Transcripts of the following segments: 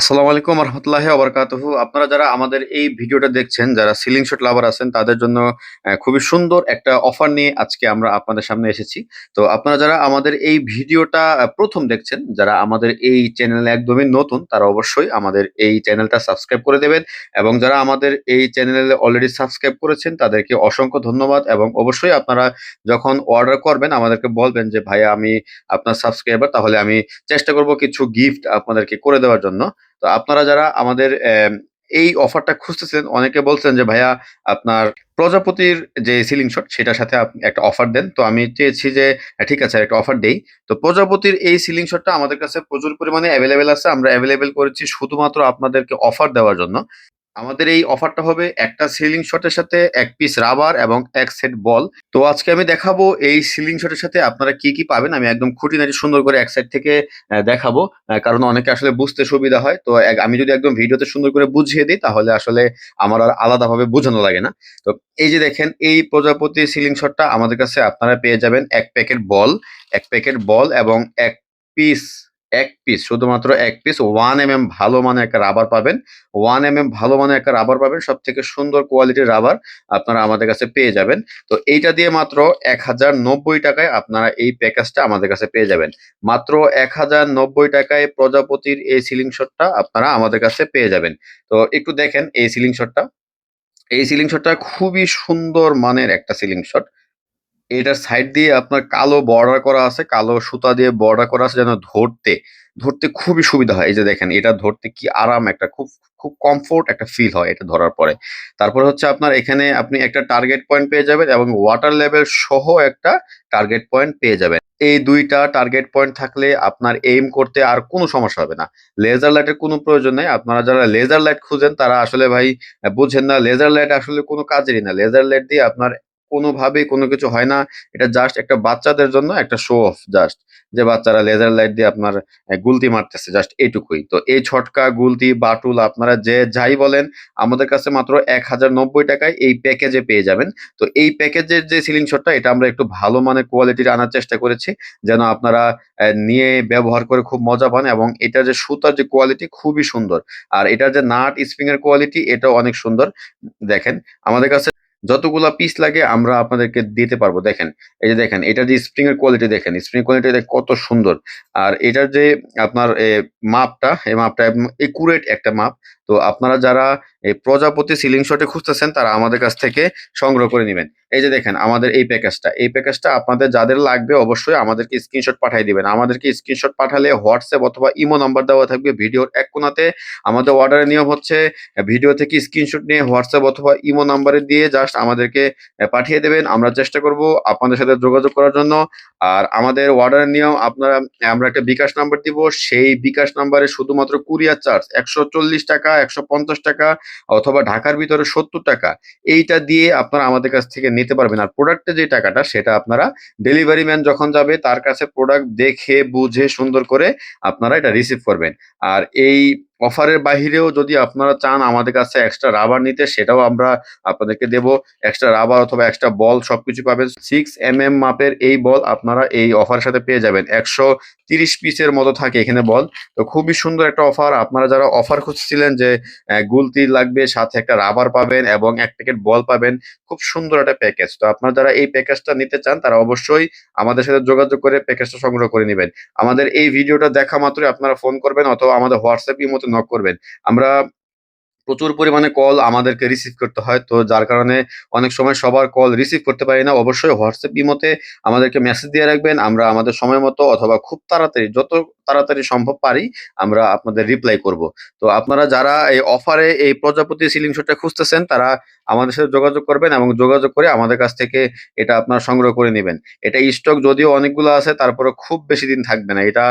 আসসালামু আলাইকুম রহমতুল্লাহি আবরকাতুহু আপনারা যারা আমাদের এই ভিডিওটা দেখছেন, যারা সিলিং শট লাভার আছেন, তাদের জন্য খুবই সুন্দর একটা অফার নিয়ে আজকে আমরা আপনাদের সামনে এসেছি। তো আপনারা যারা আমাদের এই ভিডিওটা প্রথম দেখছেন, যারা আমাদের এই চ্যানেলে একদমই নতুন, তারা অবশ্যই আমাদের এই চ্যানেলটা সাবস্ক্রাইব করে দেবেন এবং যারা আমাদের এই চ্যানেলে অলরেডি সাবস্ক্রাইব করেছেন, তাদেরকে অসংখ্য ধন্যবাদ এবং অবশ্যই আপনারা যখন অর্ডার করবেন, আমাদেরকে বলবেন যে, ভাইয়া, আমি আপনার সাবস্ক্রাইবার তাহলে আমি চেষ্টা করব কিছু গিফট আপনাদেরকে করে দেওয়ার জন্য। তো আপনারা যারা আমাদের আম, এই অফারটা খুঁজতেছেন অনেকে বলছেন যে ভাইয়া আপনার প্রজাপতির যে সিলিং শট সেটার সাথে আপনি একটা অফার দেন। তো আমি চেয়েছি যে ঠিক আছে একটা অফার দেই। তো প্রজাপতির এই সিলিং শটটা আমাদের কাছে প্রচুর পরিমাণে অ্যাভেলেবেল আছে। আমরা অ্যাভেলেবেল করেছি শুধুমাত্র আপনাদেরকে অফার দেওয়ার জন্য। আমাদের এই অফারটা হবে একটা সিলিং শটের সাথে এক পিস রাবার এবং এক সেট বল তো আজকে আমি দেখাবো এই সিলিং শটের সাথে আপনারা কি কি পাবেন। আমি একদম খুঁটিনাটি সুন্দর করে এক সাইড থেকে দেখাবো কারণ অনেকে আসলে বুঝতে সুবিধা হয়। তো আমি যদি একদম ভিডিওতে সুন্দর করে বুঝিয়ে দিই, তাহলে আসলে আমার আর আলাদাভাবে বোঝানো লাগে না। তো এই যে দেখেন, এই প্রজাপতি সিলিং শটটা আমাদের কাছে আপনারা পেয়ে যাবেন এক প্যাকেট বল এক প্যাকেট বল এবং এক পিস এক পিস শুধুমাত্র এক পিস ওয়ান এম এম ভালো মানের একটা রাবার পাবেন। ওয়ান এম এম ভালো মানের একটা রাবার পাবেন সব থেকে সুন্দর কোয়ালিটির রাবার আপনারা আমাদের কাছে পেয়ে যাবেন। তো এইটা দিয়ে মাত্র এক হাজার নব্বই টাকায় আপনারা এই প্যাকেজটা আমাদের কাছে পেয়ে যাবেন। মাত্র এক হাজার নব্বই টাকায় প্রজাপতির এই সিলিং শটটা আপনারা আমাদের কাছে পেয়ে যাবেন। তো একটু দেখেন এই সিলিং শটটা এই সিলিং শটটা খুবই সুন্দর মানের একটা সিলিং শট এটার সাইড দিয়ে আপনার কালো বর্ডার করা আছে, কালো সুতা দিয়ে বর্ডার করা আছে যেন ধরতে ধরতে খুবই সুবিধা হয়। এই যে দেখেন, এটা ধরতে কি আরাম একটা, খুব খুব কমফোর্ট একটা ফিল হয় এটা ধরার পরে। তারপর হচ্ছে আপনার এখানে আপনি একটা টার্গেট পয়েন্ট পেয়ে যাবেন এবং ওয়াটার লেভেল সহ একটা টার্গেট পয়েন্ট পেয়ে যাবেন। এই দুইটা টার্গেট পয়েন্ট থাকলে আপনার এইম করতে আর কোনো সমস্যা হবে না। লেজার লাইটের কোনো প্রয়োজন নেই। আপনারা যারা লেজার লাইট খুঁজেন, তারা আসলে ভাই বুঝেন না লেজার লাইট আসলে কোনো কাজেরই না। লেজার লাইট দিয়ে আপনার কোনোভাবেই কোনো কিছু হয় না। এটা জাস্ট একটা বাচ্চাদের জন্য একটা শো অফ জাস্ট যে বাচ্চারা লেজার লাইট দিয়ে আপনার গুলতি মারতেছে জাস্ট এইটুকুই তো এই ছটকা, গুলতি, বাটুল আপনারা যে যাই বলেন, আমাদের কাছে মাত্র এক হাজার নব্বই টাকায় এই প্যাকেজে পেয়ে যাবেন। তো এই প্যাকেজের যে সিলিং শটটা এটা আমরা একটু ভালো মানের কোয়ালিটির আনার চেষ্টা করেছি, যেন আপনারা নিয়ে ব্যবহার করে খুব মজা পান এবং এটার যে সুতার যে কোয়ালিটি খুবই সুন্দর। আর এটার যে নাট স্প্রিং এর কোয়ালিটি এটাও অনেক সুন্দর। দেখেন, আমাদের কাছে যতগুলা পিস লাগে, আমরা আপনাদেরকে দিতে পারব। দেখেন, এই যে দেখেন এটার যে স্প্রিং এর কোয়ালিটি দেখেন স্প্রিং কোয়ালিটি কত সুন্দর। আর এটার যে আপনার মাপটা, এই মাপটা একুরেট একটা মাপ। তো আপনারা যারা এই প্রজাপতি সিলিং শটে খুঁজতেছেন, তারা আমাদের কাছ থেকে সংগ্রহ করে নেবেন। এই যে দেখেন, আমাদের এই প্যাকেজটা এই প্যাকেজটা আপনাদের যাদের লাগবে অবশ্যই আমাদেরকে স্ক্রিনশট পাঠিয়ে দিবেন। আমাদেরকে স্ক্রিনশট পাঠালে হোয়াটসঅ্যাপ অথবা ইমো নাম্বার দেওয়া থাকবে ভিডিওর এক কোনাতে আমাদের অর্ডারের নিয়ম হচ্ছে, ভিডিও থেকে স্ক্রিনশট নিয়ে হোয়াটসঅ্যাপ অথবা ইমো নাম্বারে দিয়ে জাস্ট আমাদেরকে পাঠিয়ে দেবেন। আমরা চেষ্টা করব আপনাদের সাথে যোগাযোগ করার জন্য। আর আমাদের অর্ডারের নিয়ম, আপনারা, আমরা একটা বিকাশ নাম্বার দিব, সেই বিকাশ নাম্বারে শুধুমাত্র কুরিয়ার চার্জ একশো চল্লিশ টাকা, একশো পঞ্চাশ টাকা অথবা ঢাকার ভিতরে সত্তর টাকা। এইটা দিয়ে আপনারা আমাদের কাছ থেকে নিতে পারবেন। আর প্রোডাক্টের যে টাকাটা, সেটা আপনারা ডেলিভারি ম্যান যখন যাবে, তার কাছে প্রোডাক্ট দেখে, বুঝে, সুন্দর করে আপনারা এটা রিসিভ করবেন। আর এই অফারের বাহিরেও যদি আপনারা চান আমাদের কাছে এক্সট্রা রাবার নিতে, সেটাও আমরা আপনাদেরকে দেব। এক্সট্রা রাবার অথবা এক্সট্রা বল সবকিছু পাবেন। সিক্স এম এম মাপের এই বল আপনারা এই অফারের সাথে পেয়ে যাবেন। একশো তিরিশ পিসের মতো থাকে এখানে বল তো খুবই সুন্দর একটা অফার আপনারা যারা অফার খুঁজছিলেন যে গুলতি লাগবে, সাথে একটা রাবার পাবেন এবং এক প্যাকেট বল পাবেন, খুব সুন্দর একটা প্যাকেজ তো আপনারা যারা এই প্যাকেজটা নিতে চান, তারা অবশ্যই আমাদের সাথে যোগাযোগ করে প্যাকেজটা সংগ্রহ করে নেবেন। আমাদের এই ভিডিওটা দেখা মাত্রই আপনারা ফোন করবেন অথবা আমাদের হোয়াটসঅ্যাপ মতো নক করবেন। আমরা প্রচুর পরিমাণে কল আমাদেরকে রিসিভ করতে হয়, তো যার কারণে অনেক সময় সবার কল রিসিভ করতে পারি না। অবশ্যই হোয়াটসঅ্যাপ ইমোতে আমাদেরকে মেসেজ দিয়ে রাখবেন, আমরা আমাদের সময় মতো অথবা খুব তাড়াতাড়ি, যত তাড়াতাড়ি সম্ভব পারি, আমরা আপনাদের রিপ্লাই করব। তো আপনারা যারা এই অফারে এই প্রজাপতি সিলিং শটটা খুঁজতেছেন, তারা আমাদের সাথে যোগাযোগ করবেন এবং যোগাযোগ করে আমাদের কাছ থেকে এটা আপনারা সংগ্রহ করে নেবেন। এটা স্টক যদিও অনেকগুলো আছে তারপরে খুব বেশি দিন থাকবে না। এটা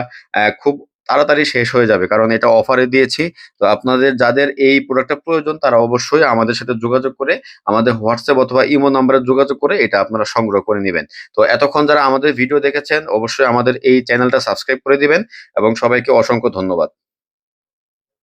খুব তাড়াতাড়ি শেষ হয়ে যাবে। কারণ এটা অফারে দিয়েছি। তো আপনাদের যাদের এই প্রোডাক্টটা প্রয়োজন, তারা অবশ্যই আমাদের সাথে যোগাযোগ করে, আমাদের হোয়াটসঅ্যাপ অথবা ইমো নাম্বারে যোগাযোগ করে এটা আপনারা সংগ্রহ করে নেবেন। তো এতক্ষণ যারা আমাদের ভিডিও দেখেছেন, অবশ্যই আমাদের এই চ্যানেলটা সাবস্ক্রাইব করে দিবেন এবং সবাইকে অসংখ্য ধন্যবাদ।